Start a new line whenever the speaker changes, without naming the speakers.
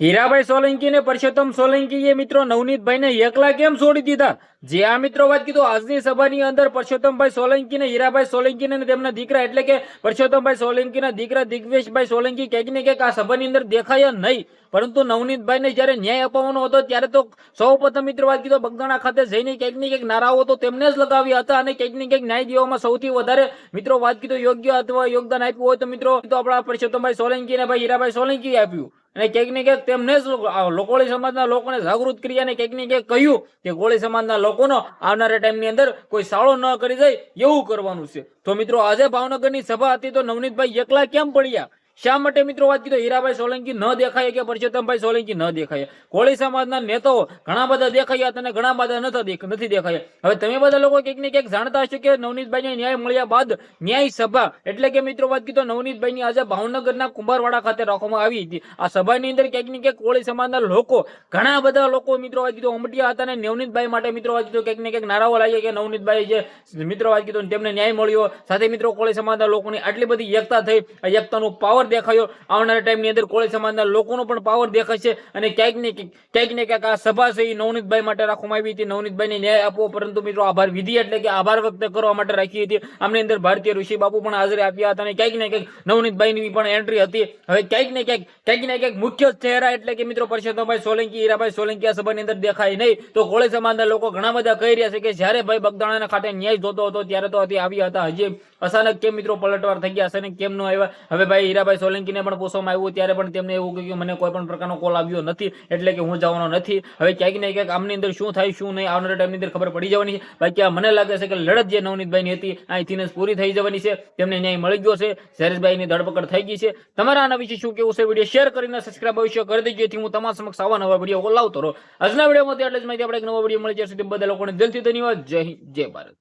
હીરાભાઈ સોલંકી ને પરસોત્તમ સોલંકીએ મિત્રો નવનીતભાઈને એકલા કેમ છોડી દીધા? જે આ મિત્રો વાત કીધું, આજની સભાની અંદર પરસોત્તમભાઈ સોલંકી ને હીરાભાઈ સોલંકી ને તેમના દીકરા, એટલે કે પરસોત્તમભાઈ સોલંકીના દીકરા દિગ્વેશભાઈ સોલંકી ક્યાંક ને ક્યાંક આ સભાની અંદર દેખાયા નહીં. પરંતુ નવનીતભાઈને જ્યારે ન્યાય અપાવવાનો હતો, ત્યારે તો સૌ પ્રથમ મિત્રો વાત કીધો બગદાણા ખાતે જઈને ક્યાંક ને ક્યાંક નારાઓ તો તેમને જ લગાવ્યા હતા અને ક્યાંક ને ક્યાંક ન્યાય દેવામાં સૌથી વધારે મિત્રો વાત કીધો, યોગ્ય અથવા યોગદાન આપ્યું હોય તો મિત્રો, તો આપણા પરસોત્તમભાઈ સોલંકી ને ભાઈ હીરાભાઈ સોલંકી આપ્યું. અને ક્યાંક ને ક્યાંક તેમને જ લોકોળી સમાજના લોકોને જાગૃત કરી અને ક્યાંક ને ક્યાંક કહ્યું કે કોળી સમાજના લોકોનો આવનારા ટાઈમની અંદર કોઈ સાળો ન કરી જાય એવું કરવાનું છે. તો મિત્રો, આજે ભાવનગરની સભા હતી તો નવનીતભાઈ એકલા કેમ પડ્યા? શા માટે મિત્રો વાત કીધો? હીરાભાઈ સોલંકી ન દેખાય કે પરસોત્તમભાઈ સોલંકી ન દેખાય. કોળી સમાજના નેતાઓ ઘણા બધા દેખાયા તને ઘણા બધા નથી દેખાયા. હવે તમે બધા લોકો ક્યાંક ને ક્યાંક જાણતા હશો કે નવનીતભાઈને ન્યાય મળ્યા બાદ ન્યાય સભા, એટલે કે મિત્રો વાત કીધો, નવનીતભાઈની આજે ભાવનગરના કુંભારવાડા ખાતે રાખવામાં આવી હતી. આ સભાની અંદર ક્યાંક ને ક્યાંક કોળી સમાજના લોકો, ઘણા બધા લોકો મિત્રો વાત કીધો, ઉમટ્યા હતા અને નવનીતભાઈ માટે મિત્રો વાત કીધો, ક્યાંક ને ક્યાંક નારાઓ લાગ્યા કે નવનીતભાઈ જે મિત્રો વાત કીધો, તેમને ન્યાય મળ્યો. સાથે મિત્રો કોળી સમાજના લોકોની આટલી બધી એકતા થઈ, એકતાનો પાવર દેખાયો. આવનારા ટાઈમની અંદર કોળી સમાજના લોકોનો પણ પાવર દેખાશે અને ક્યાંક ને ક્યાંક ને ક્યાંક આ સભા છે એ નવનીતભાઈ માટે રાખવામાં આવી હતી. નવનીતભાઈને ન્યાય આપવો, પરંતુ મિત્રો આભાર વિધિ એટલે કે આભાર વ્યક્ત કરવા માટે રાખી હતી. આમની અંદર ભારતીય ઋષિ બાપુ પણ હાજરી આપ્યા હતા અને ક્યાંક ને ક્યાંક નવનીતભાઈની પણ એન્ટ્રી હતી. હવે ક્યાંક ને ક્યાંક ક્યાંક ને ક્યાંક મુખ્ય ચહેરા એટલે કે મિત્રો પરસોત્તમભાઈ સોલંકી, હીરાભાઈ સોલંકી આ સભાની અંદર દેખાય નહીં. તો કોળી સમાજના લોકો ઘણા બધા કહી રહ્યા છે કે જ્યારે ભાઈ બગદાણાના ખાતે ન્યાય જોતો હતો, ત્યારે તો હજી આવ્યા હતા. હજી અચાનક કેમ મિત્રો પલટવાર થઈ ગયા અચાનક કેમ ન આવ્યા? હવે ભાઈ હીરાભાઈ સોલંકીને પણ પૂછવામાં આવ્યું ત્યારે પણ તેમને એવું કહ્યું કે મને કોઈ પણ પ્રકારનો કોલ આવ્યો નથી, એટલે કે હું જવાનો નથી. હવે ક્યાંક ને ક્યાંક આમની અંદર શું થાય, શું નહીં, આવનારા ટાઈમની અંદર ખબર પડી જવાની છે. બાકી મને લાગે છે કે લડત જે નવનીતભાઈની હતી અહીંથી પૂરી થઈ જવાની છે. તેમને ન્યાય મળી ગયો છે. શૈલેષભાઈની ધરપકડ થઈ ગઈ છે. તમારા આના વિશે શું કેવું છે? વીડિયો શેર કરીને સબસ્ક્રાઈબ અવશ્ય કરી દેજો. જેથી હું તમારા સમક્ષ આવા નવા વીડિયો લાવતો રહો. આજના વિડીયોમાં એટલે જ માહિતી આપણે એક નવો વીડિયો મળી જશે તે બધા લોકોને દિલથી ધન્યવાદ. જય હિન્દ, જય ભારત.